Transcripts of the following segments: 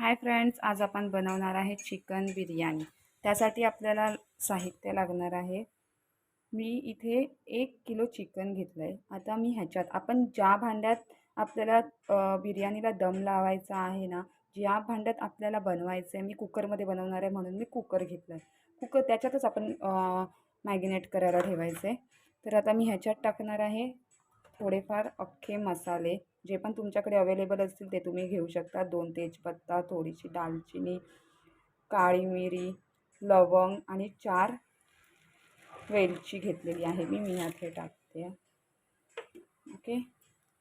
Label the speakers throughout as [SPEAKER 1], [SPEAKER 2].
[SPEAKER 1] Hi friends आज आपण बनवणार आहे चिकन बिर्याणी. त्यासाठी आपल्याला साहित्य लागणार आहे. मी इथे एक किलो चिकन घेतलं आहे आता मी ह्याच्यात आपण ज्या भांड्यात आपल्याला बिर्याणीला दम लावायचा आहे ना ज्या भांड्यात आपल्याला बनवायचं आहे मी कुकरमध्ये बनवणार आहे म्हणून मी कुकर घेतलं आहे कुकर त्याच्यातच आपण मॅगिनेट करायला ठेवायचं आहे तर आता मी ह्याच्यात टाकणार आहे थोडेफार अख्खे मसाले जे पण अवेलेबल असतील तुम्ही घेऊ शकता. दोन तेजपत्ता, थोडीशी दालचिनी, काळी मिरी, लवंग आणि चार वेलची घेतलेली आहे मी. मी हे टाकते. ओके?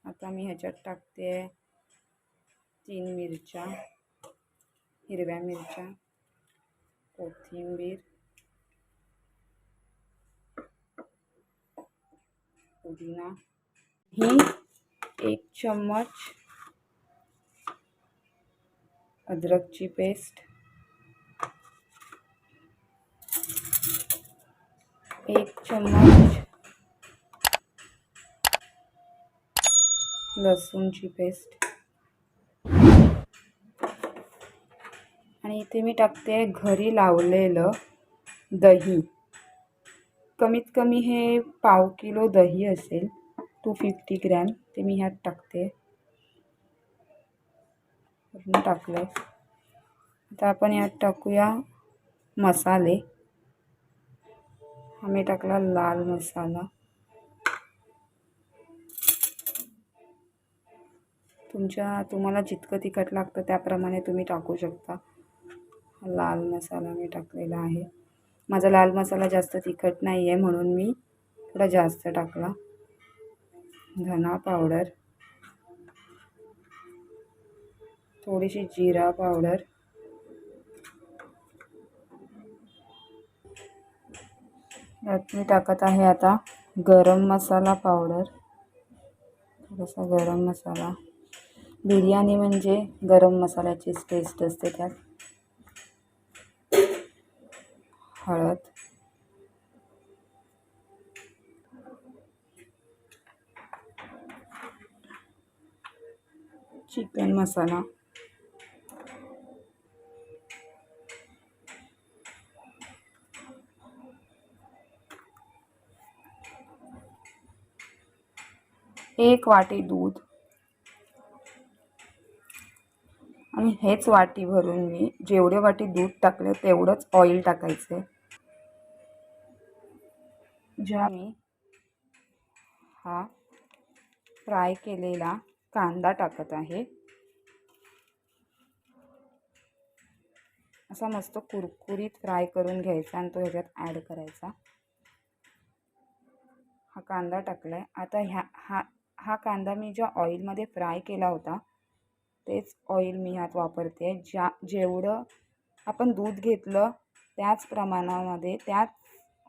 [SPEAKER 1] आता मी ह्याच्यात टाकते तीन मिरच्या, हिरव्या मिरच्या, कोथिंबीर, पुदिना ही एक चम्मच अद्रकची पेस्ट एक चम्मच लसूणची पेस्ट. आणि इथे मी टाकते घरी लावलेलं दही. कमीत कमी हे पाव किलो दही असेल. टू फिफ्टी ग्रॅम ते मी ह्यात टाकते. टाकलं आहे आता आपण यात टाकूया मसाले. आम्ही टाकला लाल मसाला. तुमच्या तुम्हाला जितकं तिखट लागतं त्याप्रमाणे तुम्ही टाकू शकता. लाल मसाला मी टाकलेला आहे. माझा लाल मसाला जास्त तिखट नाही आहे म्हणून मी थोडा जास्त टाकला. धना पावडर थोडीशी जिरा पावडर यात मी टाकत आहे आता गरम मसाला पावडर थोडासा गरम मसाला. बिर्याणी म्हणजे गरम मसाल्याचीच टेस्ट असते त्यात. हळद. चिकन मसाला. एक वाटी दूध. आणि हेच वाटी भरून मी जेवढे वाटी दूध टाकले तेवढंच ऑइल टाकायचं. आहे ज्या मी हा फ्राय केलेला कांदा टाकत आहे. असा मस्त कुरकुरीत फ्राय करून घ्यायचा आणि तो ह्याच्यात ॲड करायचा. हा कांदा टाकला आहे आता ह्या हा हा कांदा मी ज्या ऑइलमध्ये फ्राय केला होता तेच ऑइल मी ह्यात वापरते. ज्या जेवढं आपण दूध घेतलं त्याच प्रमाणामध्ये त्याच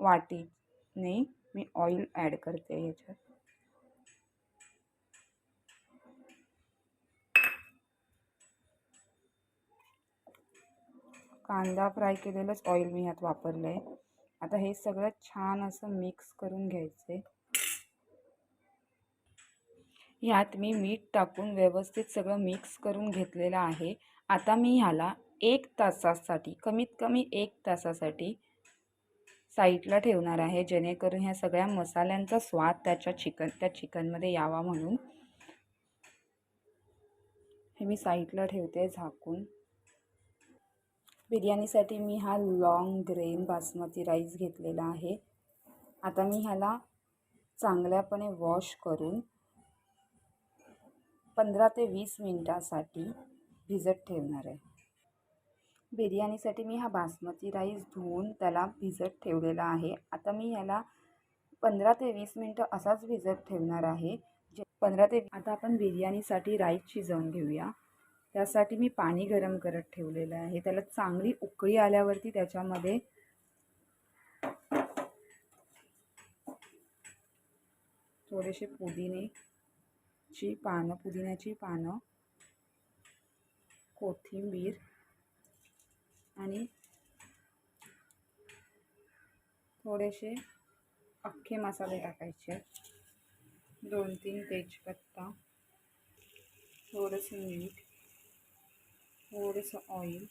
[SPEAKER 1] वाटीने मी ऑइल ॲड करते ह्याच्यात. कांदा फ्राय केलेलंच ऑइल मी ह्यात वापरलं आहे आता हे सगळं छान असं मिक्स करून घ्यायचं आहे ह्यात मी मीठ टाकून व्यवस्थित सगळं मिक्स करून घेतलेलं आहे. आता मी ह्याला एक तासासाठी कमीत कमी एक तासासाठी साईडला ठेवणार आहे जेणेकरून ह्या सगळ्या मसाल्यांचा स्वाद त्याच्या चिकन त्या चिकनमध्ये यावा म्हणून. हे मी साईडला ठेवते झाकून. बिर्याणीसाठी मी हा लाँग ग्रेन बासमती राईस घेतलेला आहे. आता मी ह्याला चांगल्यापणे वॉश करून पंधरा ते वीस मिनटासाठी भिजत ठेवणार आहे. बिर्याणीसाठी मी हा बासमती राईस धुवून त्याला भिजत ठेवलेला आहे. आता मी ह्याला पंधरा ते वीस मिनटं असाच भिजत ठेवणार आहे. जे पंधरा ते आता आपण बिर्याणीसाठी राईस शिजवून घेऊया. त्यासाठी मी पाणी गरम करत ठेवलेलं आहे. त्याला चांगली उकळी आल्यावरती त्याच्यामध्ये थोडेसे पुदिनेची पानं पुदिन्याची पानं कोथिंबीर आणि थोडेसे अख्खे मसाले टाकायचे. दोन तीन तेजपत्ता थोडंसं मीठ थोडंसं ऑइल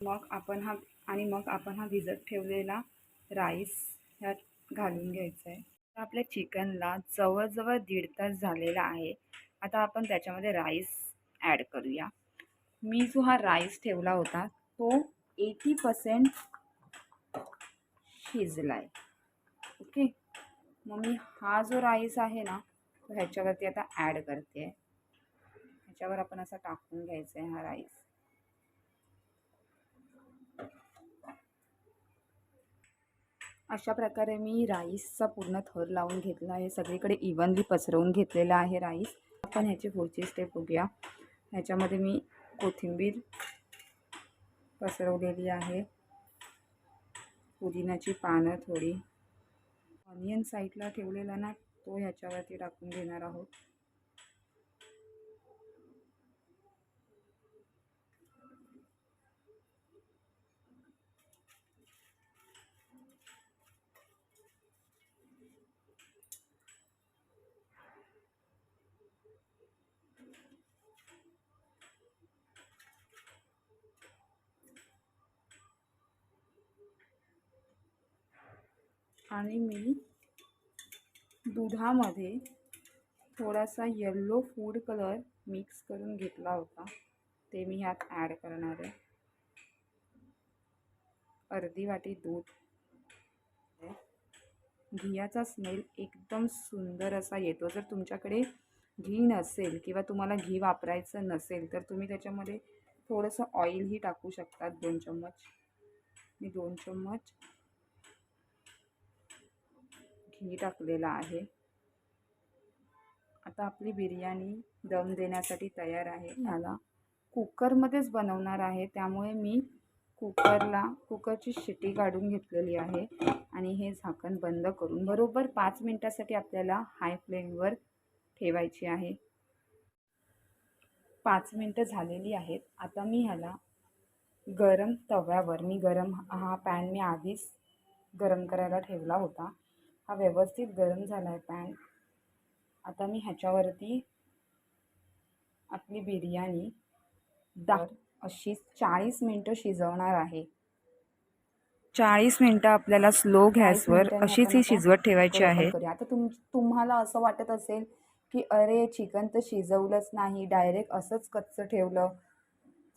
[SPEAKER 1] मग आपण हा आणि मग आपण हा भिजत ठेवलेला राईस ह्यात घालून घ्यायचा आहे. आपल्या चिकनला जवळजवळ दीड तास झालेला आहे. आता आपण त्याच्यामध्ये राईस ॲड करूया. मी जो हा राईस ठेवला होता तो एटी पर्सेंट शिजला आहे ओके मग मी हा जो राईस आहे ना तो ह्याच्यावरती आता ॲड करते. आहे ह्याच्यावर आपण असा टाकून घ्यायचा आहे हा राईस अशा प्रकारे मी राईसचा पूर्ण थर लावून घेतला आहे. सगळीकडे इव्हनली पसरवून घेतलेला आहे राईस. आपण ह्याची पुढची स्टेप बघूया. ह्याच्यामध्ये मी कोथिंबीर पसरवलेली आहे. पुदिनाची पानं थोडी. ऑनियन साईडला ठेवलेला ना तो ह्याच्यावरती टाकून घेणार आहोत. आणि मी दुधामध्ये थोडासा येल्लो फूड कलर मिक्स करून घेतला होता. ते मी ह्यात ॲड करणार आहे. अर्धी वाटी दूध. घियाचा स्मेल एकदम सुंदर असा येतो. जर तुमच्याकडे घी नसेल किंवा तुम्हाला घी वापरायचं नसेल तर तुम्ही त्याच्यामध्ये थोडंसं ऑइलही टाकू शकतात दोन चम्मच. मी दोन चम्मच घी टाकलेला आहे. आता आपली बिर्याणी दम देण्यासाठी तयार आहे. ह्याला कुकरमध्येच बनवणार आहे. त्यामुळे मी कुकरला कुकरची शिटी काढून घेतलेली आहे आणि हे झाकण बंद करून बरोबर पाच मिनटासाठी आपल्याला हाय फ्लेमवर ठेवायची आहे. पाच मिनटं झालेली आहेत. आता मी ह्याला गरम तव्यावर मी गरम हा पॅन मी आधीच गरम करायला ठेवला होता. हा व्यवस्थित गरम झाला आहे पॅन. आता मी ह्याच्यावरती आपली बिर्याणी दहा अशी चाळीस मिनटं शिजवणार आहे. चाळीस मिनटं आपल्याला स्लो गॅसवर अशीच ही शिजवत ठेवायची आहे. आता तुम तुम्हाला असं वाटत असेल की अरे चिकन तर शिजवलंच नाही. डायरेक्ट असंच कच्चं ठेवलं.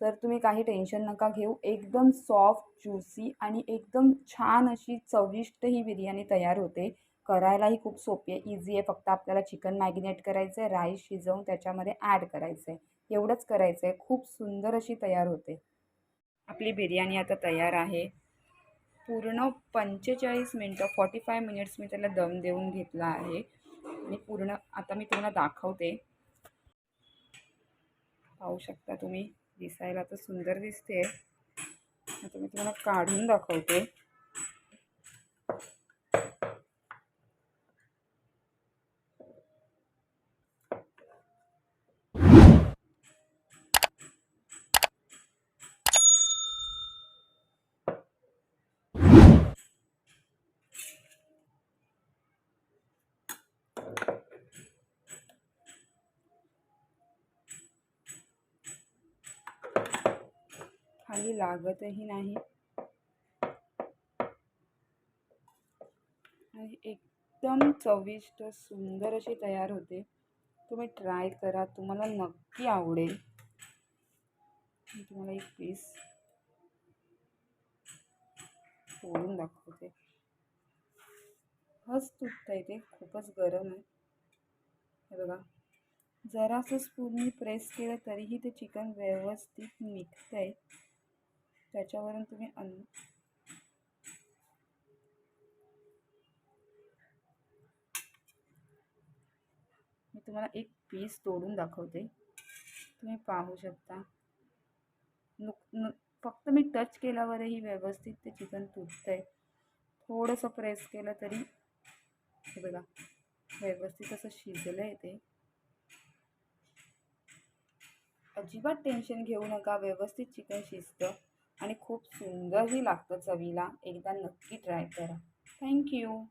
[SPEAKER 1] तर तुम्ही काही टेन्शन नका घेऊ एकदम सॉफ्ट ज्युसी आणि एकदम छान अशी चविष्ट ही बिर्याणी तयार होते. करायलाही खूप सोपी आहे. इझी आहे. फक्त आपल्याला चिकन मॅगिनेट करायचं आहे राईस शिजवून त्याच्यामध्ये ॲड करायचं आहे एवढंच करायचं आहे खूप सुंदर अशी तयार होते. आपली बिर्याणी आता तयार आहे. पूर्ण पंचेचाळीस मिनटं फॉर्टी फाय मिनिट्स मी त्याला दम देऊन घेतला आहे. आणि पूर्ण आता मी तुम्हाला दाखवते. पाहू शकता तुम्ही. दिसायला तर सुंदर दिसते आता मी तुम्हाला काढून दाखवते. काही लागतही नाही. आणि एकदम चविष्ट सुंदर अशी तयार होते. तुम्ही ट्राय करा तुम्हाला नक्की आवडेल. मी तुम्हाला एक पीस तोडून दाखवते. हस तुटतं आहे ते खूपच गरम आहे. हे बघा. जरासं स्पूननी प्रेस केलं तरीही ते चिकन व्यवस्थित निघतं आहे त्याच्यावरून तुम्ही अन मी तुम्हाला एक पीस तोडून दाखवते. तुम्ही पाहू शकता. नुक नु फक्त मी टच केल्यावरही व्यवस्थित ते चिकन तुटतं आहे थोडंसं प्रेस केलं तरी हे बघा व्यवस्थित असं शिजलं आहे ते. अजिबात टेन्शन घेऊ नका व्यवस्थित चिकन शिजतं. आणि खूप सुंदरही लागतं चवीला. एकदा नक्की ट्राय करा. थँक्यू